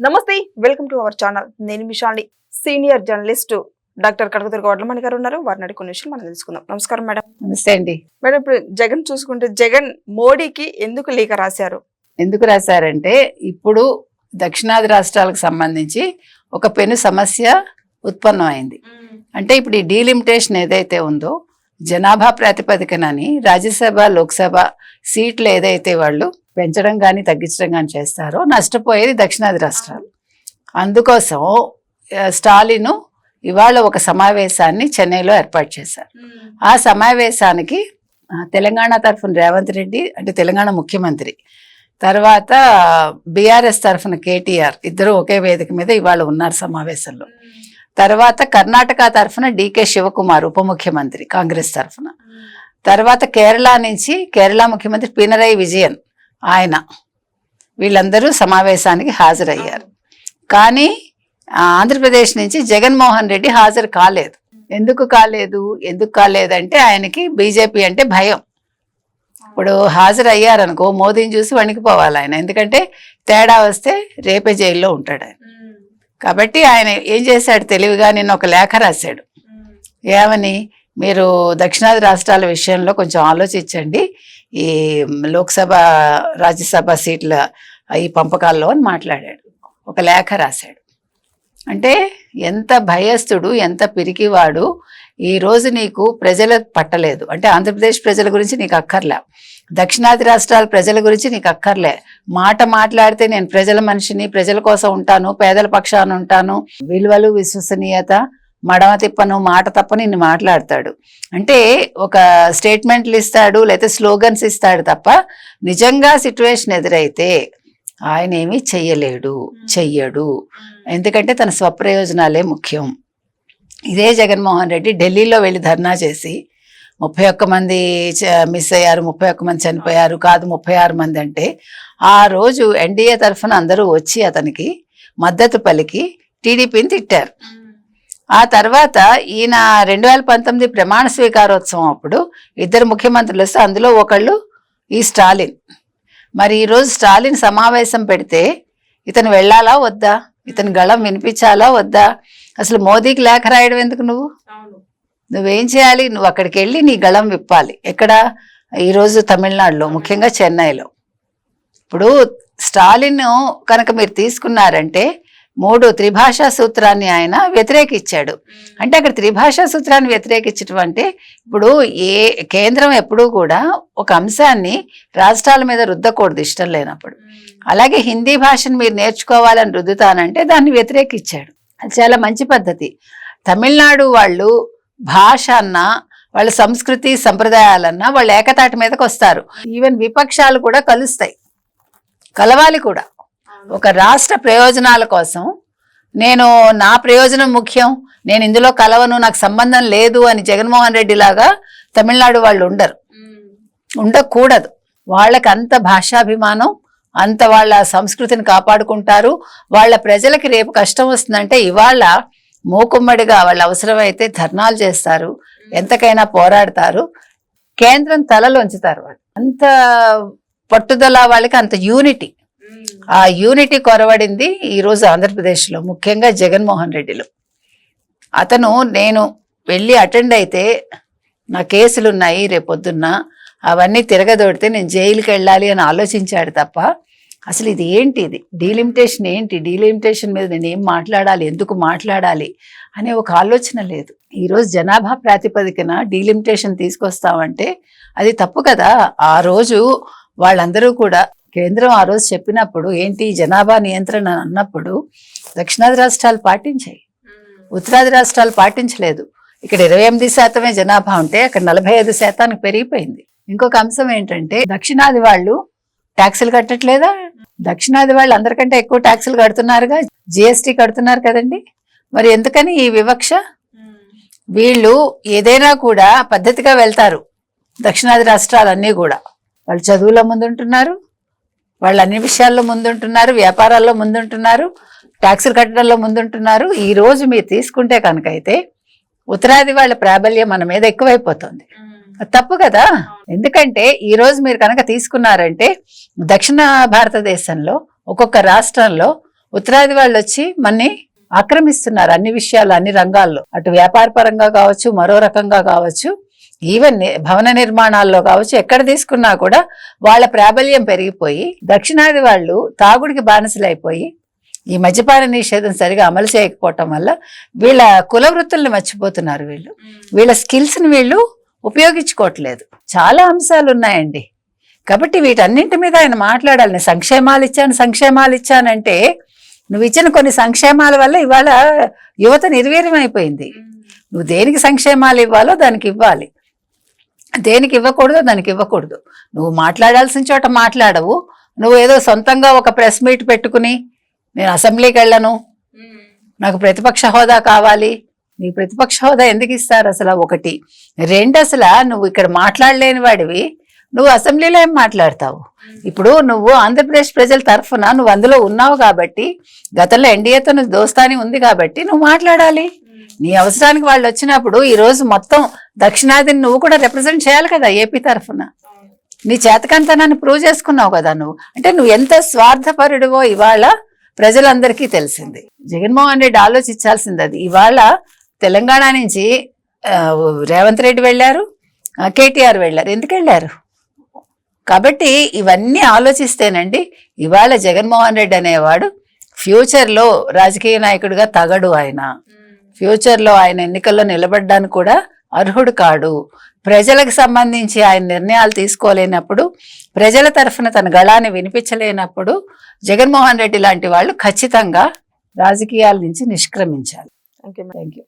నమస్తే welcome to our channel. నేను Mishali senior journalist doctor Kanakadurga Vadlamani గారు ఉన్నారు. వారిని అడిగి కొన్ని విషయాలు మనం తెలుసుకుందాం. నమస్కారం మేడం. నమస్తే అండి. మేడం ఇప్పుడు జగన్ చూసుకుంటే జగన్ మోడీకి ఎందుకు లేఖ రాశారు? ఎందుకు రాశారంటే ఇప్పుడు దక్షిణాది రాష్ట్రాలకు సంబంధించి ఒక పెను సమస్య ఉత్పన్నమైంది. అంటే ఇప్పుడు ఈ డీలిమిటేషన్ ఏదైతే ఉందో జనాభా ప్రాతిపదికనని రాజ్యసభ లోక్సభ సీట్లు ఏదైతే వాళ్ళు పెంచడం కానీ తగ్గించడం కానీ చేస్తారో నష్టపోయేది దక్షిణాది రాష్ట్రాలు. అందుకోసం స్టాలిన్ ఇవాళ ఒక సమావేశాన్ని చెన్నైలో ఏర్పాటు చేశారు. ఆ సమావేశానికి తెలంగాణ తరఫున రేవంత్ రెడ్డి అంటే తెలంగాణ ముఖ్యమంత్రి తర్వాత బీఆర్ఎస్ తరఫున కేటీఆర్ ఇద్దరు ఒకే వేదిక మీద ఇవాళ ఉన్నారు సమావేశంలో. తర్వాత కర్ణాటక తరఫున డికే శివకుమార్ ఉప ముఖ్యమంత్రి కాంగ్రెస్ తరఫున. తర్వాత కేరళ నుంచి కేరళ ముఖ్యమంత్రి పినరై విజయన్ ఆయన. వీళ్ళందరూ సమావేశానికి హాజరయ్యారు. కానీ ఆంధ్రప్రదేశ్ నుంచి జగన్మోహన్ రెడ్డి హాజరు కాలేదు. ఎందుకు కాలేదు? ఎందుకు కాలేదంటే ఆయనకి బీజేపీ అంటే భయం. ఇప్పుడు హాజరు అయ్యారనుకో మోదీని చూసి వణికిపోవాలి ఆయన. ఎందుకంటే తేడా వస్తే రేపే జైల్లో ఉంటాడు ఆయన. కాబట్టి ఆయన ఏం చేశాడు తెలివిగా నిన్న ఒక లేఖ రాశాడు. ఏమని? మీరు దక్షిణాది రాష్ట్రాల విషయంలో కొంచెం ఆలోచించండి. ఈ లోక్సభ రాజ్యసభ సీట్ల ఈ పంపకాల్లో అని మాట్లాడాడు. ఒక లేఖ రాశాడు. అంటే ఎంత భయస్థుడు ఎంత పిరికివాడు ఈ రోజు నీకు ప్రజల పట్టలేదు. అంటే ఆంధ్రప్రదేశ్ ప్రజల గురించి నీకు అక్కర్లే. దక్షిణాది రాష్ట్రాల ప్రజల గురించి నీకు అక్కర్లే. మాట మాట్లాడితే నేను ప్రజల మనిషిని ప్రజల కోసం ఉంటాను పేదల పక్షాన ఉంటాను. విలువలు విశ్వసనీయత మడమ తిప్పను మాట తప్పని ఇన్ని మాట్లాడతాడు. అంటే ఒక స్టేట్మెంట్లు ఇస్తాడు లేకపోతే స్లోగన్స్ ఇస్తాడు తప్ప నిజంగా సిచ్యువేషన్ ఎదురైతే ఆయన ఏమీ చెయ్యలేడు చెయ్యడు. ఎందుకంటే తన స్వప్రయోజనాలే ముఖ్యం. ఇదే జగన్మోహన్ రెడ్డి ఢిల్లీలో వెళ్ళి ధర్నా చేసి ముప్పై ఒక్క మంది మిస్ అయ్యారు ముప్పై ఒక్క మంది చనిపోయారు కాదు ముప్పై ఆరు మంది అంటే ఆ రోజు ఎన్డీఏ తరఫున అందరూ వచ్చి అతనికి మద్దతు పలికి టీడీపీని తిట్టారు. ఆ తర్వాత ఈయన రెండు వేల పంతొమ్మిది ప్రమాణ స్వీకారోత్సవం అప్పుడు ఇద్దరు ముఖ్యమంత్రులు వస్తే అందులో ఒకళ్ళు ఈ స్టాలిన్. మరి ఈరోజు స్టాలిన్ సమావేశం పెడితే ఇతను వెళ్ళాలా వద్దా? ఇతని గళం వినిపించాలా వద్దా? అసలు మోదీకి లేఖ రాయడం ఎందుకు నువ్వు? నువ్వేం చేయాలి? నువ్వు అక్కడికి వెళ్ళి నీ గళం విప్పాలి. ఎక్కడ? ఈరోజు తమిళనాడులో ముఖ్యంగా చెన్నైలో. ఇప్పుడు స్టాలిన్ కనుక మీరు తీసుకున్నారంటే మూడు త్రిభాషా సూత్రాన్ని ఆయన వ్యతిరేకించాడు అంటే అక్కడ త్రిభాషా సూత్రాన్ని వ్యతిరేకించడం అంటే ఇప్పుడు ఏ కేంద్రం ఎప్పుడూ కూడా ఒక అంశాన్ని రాష్ట్రాల మీద రుద్దకూడదు ఇష్టం లేనప్పుడు. అలాగే హిందీ భాషను మీరు నేర్చుకోవాలని రుద్దుతానంటే దాన్ని వ్యతిరేకించాడు అది చాలా మంచి పద్ధతి. తమిళనాడు వాళ్ళు భాష అన్నా వాళ్ళ సంస్కృతి సంప్రదాయాలన్నా వాళ్ళు ఏకతాటి మీదకి వస్తారు ఈవెన్ విపక్షాలు కూడా కలుస్తాయి. కలవాలి కూడా. ఒక రాష్ట్ర ప్రయోజనాల కోసం నేను నా ప్రయోజనం ముఖ్యం నేను ఇందులో కలవను నాకు సంబంధం లేదు అని జగన్మోహన్ రెడ్డి లాగా తమిళనాడు వాళ్ళు ఉండరు. ఉండకూడదు. వాళ్ళకి అంత భాషాభిమానం అంత వాళ్ళ సంస్కృతిని కాపాడుకుంటారు. వాళ్ళ ప్రజలకి రేపు కష్టం వస్తుందంటే ఇవాళ మూకుమ్మడిగా వాళ్ళ అవసరమైతే ధర్నాలు చేస్తారు ఎంతకైనా పోరాడతారు. కేంద్రం తలలు ఉంచుతారు వాళ్ళు. అంత పట్టుదల వాళ్ళకి అంత యూనిటీ. ఆ యూనిటీ కొరవడింది ఈరోజు ఆంధ్రప్రదేశ్లో ముఖ్యంగా జగన్మోహన్ రెడ్డిలో. అతను నేను వెళ్ళి అటెండ్ అయితే నా కేసులు ఉన్నాయి రేపొద్దున్న అవన్నీ తిరగదోడితే నేను జైలుకి వెళ్ళాలి అని ఆలోచించాడు తప్ప అసలు ఇది ఏంటి ఇది? డీలిమిటేషన్ ఏంటి? డీలిమిటేషన్ మీద నేను ఏం మాట్లాడాలి? ఎందుకు మాట్లాడాలి? అనే ఒక ఆలోచన లేదు. ఈరోజు జనాభా ప్రాతిపదికన డీలిమిటేషన్ తీసుకొస్తామంటే అది తప్పు కదా. ఆ రోజు వాళ్ళందరూ కూడా కేంద్రం ఆ రోజు చెప్పినప్పుడు ఏంటి జనాభా నియంత్రణ అన్నప్పుడు దక్షిణాది రాష్ట్రాలు పాటించాయి. ఉత్తరాది రాష్ట్రాలు పాటించలేదు. ఇక్కడ ఇరవై ఎనిమిది శాతమే జనాభా ఉంటే అక్కడ నలభై ఐదు శాతానికి పెరిగిపోయింది. ఇంకొక అంశం ఏంటంటే దక్షిణాది వాళ్ళు ట్యాక్సులు కట్టట్లేదా? దక్షిణాది వాళ్ళు అందరికంటే ఎక్కువ ట్యాక్సులు కడుతున్నారుగా? జిఎస్టీ కడుతున్నారు కదండి. మరి ఎందుకని ఈ వివక్ష? వీళ్ళు ఏదైనా కూడా పద్ధతిగా వెళ్తారు. దక్షిణాది రాష్ట్రాలన్నీ కూడా. వాళ్ళు చదువులో ముందుంటున్నారు. వాళ్ళు అన్ని విషయాల్లో ముందుంటున్నారు వ్యాపారాల్లో ముందుంటున్నారు ట్యాక్సులు కట్టడంలో ముందుంటున్నారు. ఈ రోజు మీరు తీసుకుంటే కనుక అయితే ఉత్తరాది వాళ్ళ ప్రాబల్యం మన మీద ఎక్కువైపోతుంది. తప్పు కదా? ఎందుకంటే ఈ రోజు మీరు కనుక తీసుకున్నారంటే దక్షిణ భారతదేశంలో ఒక్కొక్క రాష్ట్రంలో ఉత్తరాది వాళ్ళు వచ్చి మన్ని ఆక్రమిస్తున్నారు అన్ని విషయాలు అన్ని రంగాల్లో. అటు వ్యాపార పరంగా కావచ్చు మరో రకంగా కావచ్చు. ఈవెన్ భవన నిర్మాణాల్లో కావచ్చు ఎక్కడ తీసుకున్నా కూడా వాళ్ళ ప్రాబల్యం పెరిగిపోయి దక్షిణాది వాళ్ళు తాగుడికి బానిసలైపోయి ఈ మద్యపాన నిషేధం సరిగా అమలు చేయకపోవటం వల్ల వీళ్ళ కుల వృత్తుల్ని మర్చిపోతున్నారు వీళ్ళు. వీళ్ళ స్కిల్స్ని వీళ్ళు ఉపయోగించుకోవట్లేదు. చాలా అంశాలు ఉన్నాయండి. కాబట్టి వీటన్నింటి మీద ఆయన మాట్లాడాలి నేను సంక్షేమాలు ఇచ్చాను సంక్షేమాలు ఇచ్చానంటే నువ్వు ఇచ్చిన కొన్ని సంక్షేమాల వల్ల ఇవాళ యువత నిర్వీర్యం అయిపోయింది నువ్వు దేనికి సంక్షేమాలు ఇవ్వాలో దానికి ఇవ్వాలి. దేనికి ఇవ్వకూడదో దానికి ఇవ్వకూడదు. నువ్వు మాట్లాడాల్సిన చోట మాట్లాడవు. నువ్వు ఏదో సొంతంగా ఒక ప్రెస్ మీట్ పెట్టుకుని నేను అసెంబ్లీకి వెళ్ళను. నాకు ప్రతిపక్ష హోదా కావాలి. నీ ప్రతిపక్ష హోదా ఎందుకు ఇస్తారు అసలు? ఒకటి. రెండు అసలు నువ్వు ఇక్కడ మాట్లాడలేని వాడివి. నువ్వు అసెంబ్లీలో ఏం మాట్లాడతావు? ఇప్పుడు నువ్వు ఆంధ్రప్రదేశ్ ప్రజల తరఫున నువ్వు అందులో ఉన్నావు కాబట్టి గతంలో ఎన్డీఏతో నువ్వు దోస్తాని ఉంది కాబట్టి నువ్వు మాట్లాడాలి. నీ అవసరానికి వాళ్ళు వచ్చినప్పుడు ఈ రోజు మొత్తం దక్షిణాదిని నువ్వు కూడా రిప్రజెంట్ చేయాలి కదా ఏపీ తరఫున. నీ చేతకంతనాన్ని ప్రూవ్ చేసుకున్నావు కదా నువ్వు. అంటే నువ్వు ఎంత స్వార్థపరుడివో ఇవాళ ప్రజలందరికీ తెలిసింది. జగన్మోహన్ రెడ్డి ఆలోచించాల్సింది అది. ఇవాళ తెలంగాణ నుంచి రేవంత్ రెడ్డి వెళ్ళారు కేటీఆర్ వెళ్ళారు. ఎందుకు వెళ్ళారు? కాబట్టి ఇవన్నీ ఆలోచిస్తేనండి ఇవాళ జగన్మోహన్ రెడ్డి అనేవాడు ఫ్యూచర్లో రాజకీయ నాయకుడిగా తగడు ఆయన. ఫ్యూచర్లో ఆయన ఎన్నికల్లో నిలబడ్డానికి కూడా అర్హుడు కాడు. ప్రజలకు సంబంధించి ఆయన నిర్ణయాలు తీసుకోలేనప్పుడు ప్రజల తరఫున తన గళాన్ని వినిపించలేనప్పుడు జగన్మోహన్ రెడ్డి లాంటి వాళ్ళు ఖచ్చితంగా రాజకీయాల నుంచి నిష్క్రమించాలి. Thank you thank you